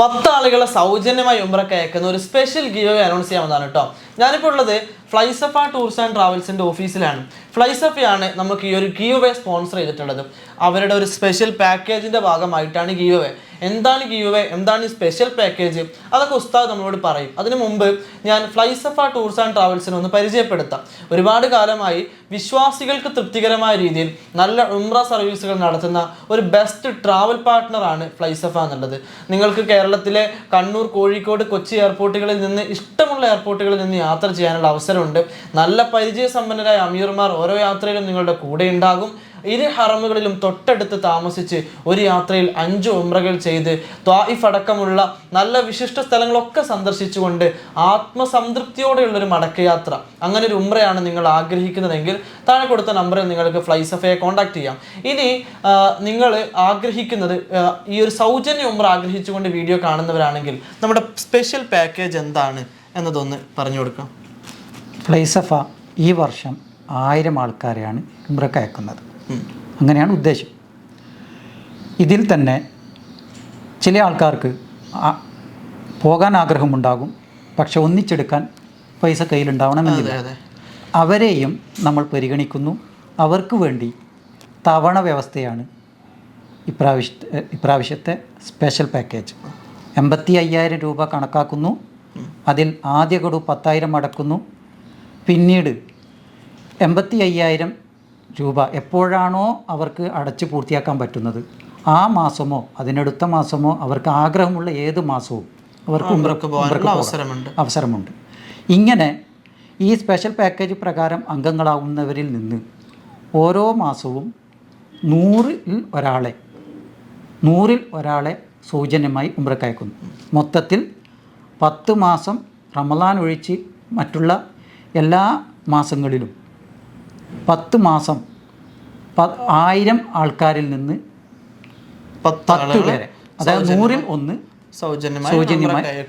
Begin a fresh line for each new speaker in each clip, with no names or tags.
പത്ത് ആളുകളെ സൗജന്യമായി ഉംറക്ക് അയക്കുന്ന ഒരു സ്പെഷ്യൽ ഗീവ് അനൗൺസ് ചെയ്യാവുന്നതാണ് കേട്ടോ. ഞാനിപ്പോൾ ഉള്ളത് ഫ്ലൈസഫ ടൂർസ് ആൻഡ് ട്രാവൽസിന്റെ ഓഫീസിലാണ്. ഫ്ലൈസഫയാണ് നമുക്ക് ഈ ഒരു ഗീവ് വേ സ്പോൺസർ ചെയ്തിട്ടുള്ളത്. അവരുടെ ഒരു സ്പെഷ്യൽ പാക്കേജിന്റെ ഭാഗമായിട്ടാണ് ഗീവ്. വേ എന്താണ് ഗീവ്? വേ എന്താണ് ഈ സ്പെഷ്യൽ പാക്കേജ്? അതൊക്കെ ഉസ്താദ് നമ്മളോട് പറയും. അതിനു മുമ്പ് ഞാൻ ഫ്ലൈസഫ ടൂർസ് ആൻഡ് ട്രാവൽസിനെ ഒന്ന് പരിചയപ്പെടുത്താം. ഒരുപാട് കാലമായി വിശ്വാസികൾക്ക് തൃപ്തികരമായ രീതിയിൽ നല്ല ഉംറ സർവീസുകൾ നടത്തുന്ന ഒരു ബെസ്റ്റ് ട്രാവൽ പാർട്ട്ണറാണ് ഫ്ലൈസഫ എന്നുള്ളത്. നിങ്ങൾക്ക് കേരളത്തിലെ കണ്ണൂർ കോഴിക്കോട് കൊച്ചി എയർപോർട്ടുകളിൽ നിന്ന് ഇഷ്ടമുള്ള എയർപോർട്ടുകളിൽ നിന്ന് യാത്ര ചെയ്യാനുള്ള അവസരമുണ്ട്. നല്ല പരിചയസമ്പന്നരായ അമീർമാർ ഓരോ യാത്രയിലും നിങ്ങളുടെ കൂടെ ഉണ്ടാകും. ഇരു ഹറമുകളിലും തൊട്ടടുത്ത് താമസിച്ച് ഒരു യാത്രയിൽ അഞ്ച് ഉമ്രകൾ ചെയ്ത് ത്വായിഫ് അടക്കമുള്ള നല്ല വിശിഷ്ട സ്ഥലങ്ങളൊക്കെ സന്ദർശിച്ചുകൊണ്ട് ആത്മസംതൃപ്തിയോടെയുള്ള ഒരു മടക്കയാത്ര. അങ്ങനെ ഒരു ഉമ്രയാണ് നിങ്ങൾ ആഗ്രഹിക്കുന്നതെങ്കിൽ താഴെ കൊടുത്ത നമ്പറിൽ നിങ്ങൾക്ക് ഫ്ലൈസഫയെ കോൺടാക്ട് ചെയ്യാം. ഇനി നിങ്ങൾ ആഗ്രഹിക്കുന്നത് ഈ ഒരു സൗജന്യ ഉമ്ര ആഗ്രഹിച്ചുകൊണ്ട് വീഡിയോ കാണുന്നവരാണെങ്കിൽ നമ്മുടെ സ്പെഷ്യൽ പാക്കേജ് എന്താണ്? എന്നതൊന്ന് പറഞ്ഞു കൊടുക്കാം.
ഫ്ലൈസഫ ഈ വർഷം ആയിരം ആൾക്കാരെയാണ് ഉംറക്ക് അയക്കുന്നത്. അങ്ങനെയാണ് ഉദ്ദേശം. ഇതിൽ തന്നെ ചില ആൾക്കാർക്ക് പോകാൻ ആഗ്രഹമുണ്ടാകും. പക്ഷെ ഒന്നിച്ചെടുക്കാൻ പൈസ കയ്യിലുണ്ടാവണമെന്നില്ല. അവരെയും നമ്മൾ പരിഗണിക്കുന്നു. അവർക്ക് വേണ്ടി തവണ വ്യവസ്ഥയാണ് ഇപ്രാവശ്യ ഇപ്രാവശ്യത്തെ സ്പെഷ്യൽ പാക്കേജ്. എൺപത്തി അയ്യായിരം രൂപ കണക്കാക്കുന്നു. അതിൽ ആദ്യ ഗഡു പത്തായിരം അടക്കുന്നു. പിന്നീട് എൺപത്തി അയ്യായിരം രൂപ എപ്പോഴാണോ അവർക്ക് അടച്ച് പൂർത്തിയാക്കാൻ പറ്റുന്നത്? ആ മാസമോ അതിനടുത്ത മാസമോ അവർക്ക് ആഗ്രഹമുള്ള ഏത് മാസവും അവർക്ക്
ഉംറക്ക്. അവസരമുണ്ട്.
അവസരമുണ്ട്. ഇങ്ങനെ ഈ സ്പെഷ്യൽ പാക്കേജ് പ്രകാരം അംഗങ്ങളാവുന്നവരിൽ നിന്ന് ഓരോ മാസവും നൂറിൽ ഒരാളെ നൂറിൽ ഒരാളെ സൗജന്യമായി ഉംറക്ക് അയക്കുന്നു. മൊത്തത്തിൽ പത്ത് മാസം റമദാൻ ഒഴിച്ച് മറ്റുള്ള എല്ലാ മാസങ്ങളിലും പത്ത് മാസം ആയിരം ആൾക്കാരിൽ നിന്ന്
പത്ത്
പേരെ അതായത് നൂറിൽ ഒന്ന്
സൗജന്യമായി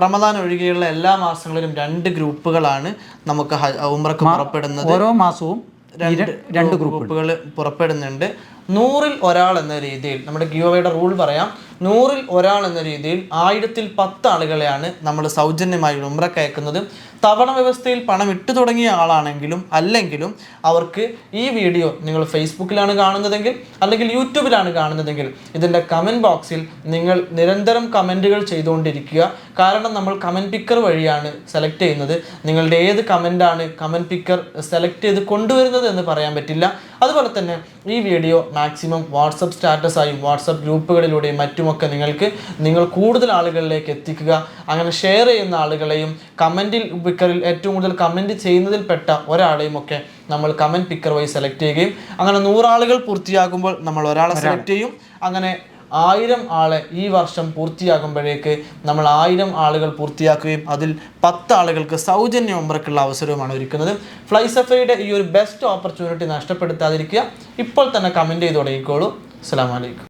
റമദാൻ ഒഴികെയുള്ള എല്ലാ മാസങ്ങളിലും രണ്ട് ഗ്രൂപ്പുകളാണ് നമുക്ക് ഉമ്രക്ക് പുറപ്പെടുന്നത്.
ഓരോ മാസവും രണ്ട് രണ്ട് ഗ്രൂപ്പ്
ഗ്രൂപ്പുകൾ. പുറപ്പെടുന്നുണ്ട്. നൂറിൽ ഒരാൾ എന്ന രീതിയിൽ നമ്മുടെ ഗിയോവയുടെ റൂൾ പറയാം. നൂറിൽ ഒരാൾ എന്ന രീതിയിൽ ആയിരത്തിൽ പത്ത് ആളുകളെയാണ് നമ്മൾ സൗജന്യമായി ഉംറക്ക് അയക്കുന്നത്. തവണ വ്യവസ്ഥയിൽ പണം ഇട്ടു തുടങ്ങിയ ആളാണെങ്കിലും അല്ലെങ്കിലും അവർക്ക് ഈ വീഡിയോ നിങ്ങൾ ഫേസ്ബുക്കിലാണ് കാണുന്നതെങ്കിൽ അല്ലെങ്കിൽ യൂട്യൂബിലാണ് കാണുന്നതെങ്കിൽ ഇതിന്റെ കമന്റ് ബോക്സിൽ നിങ്ങൾ നിരന്തരം കമന്റുകൾ ചെയ്തുകൊണ്ടിരിക്കുക. കാരണം നമ്മൾ കമന്റ് പിക്കർ വഴിയാണ് സെലക്ട് ചെയ്യുന്നത്. നിങ്ങളുടെ ഏത് കമന്റാണ് കമന്റ് പിക്കർ സെലക്ട് ചെയ്ത് കൊണ്ടുവരുന്നത് എന്ന് പറയാൻ പറ്റില്ല. അതുപോലെ തന്നെ ഈ വീഡിയോ മാക്സിമം വാട്സപ്പ് സ്റ്റാറ്റസായും വാട്സപ്പ് ഗ്രൂപ്പുകളിലൂടെയും മറ്റുമൊക്കെ നിങ്ങൾക്ക് നിങ്ങൾ കൂടുതൽ ആളുകളിലേക്ക് എത്തിക്കുക. അങ്ങനെ ഷെയർ ചെയ്യുന്ന ആളുകളെയും കമന്റിൽ പിക്കറിൽ ഏറ്റവും കൂടുതൽ കമന്റ് ചെയ്യുന്നതിൽപ്പെട്ട ഒരാളെയും ഒക്കെ നമ്മൾ കമന്റ് പിക്കർ വഴി സെലക്ട് ചെയ്യുകയും അങ്ങനെ നൂറാളുകൾ പൂർത്തിയാകുമ്പോൾ നമ്മൾ ഒരാളെ സെലക്ട് ചെയ്യും. അങ്ങനെ ആയിരം ആളെ ഈ വർഷം പൂർത്തിയാകുമ്പോഴേക്ക് നമ്മൾ ആയിരം ആളുകൾ പൂർത്തിയാക്കുകയും അതിൽ പത്ത് ആളുകൾക്ക് സൗജന്യ ഉംറക്കുള്ള അവസരവുമാണ് ഒരുക്കുന്നത്. ഫ്ലൈസഫയുടെ ഈ ഒരു ബെസ്റ്റ് ഓപ്പർച്യൂണിറ്റി നഷ്ടപ്പെടുത്താതിരിക്കുക. ഇപ്പോൾ തന്നെ കമന്റ് ചെയ്ത് തുടങ്ങിക്കോളൂ. അസ്സാം വലൈക്കും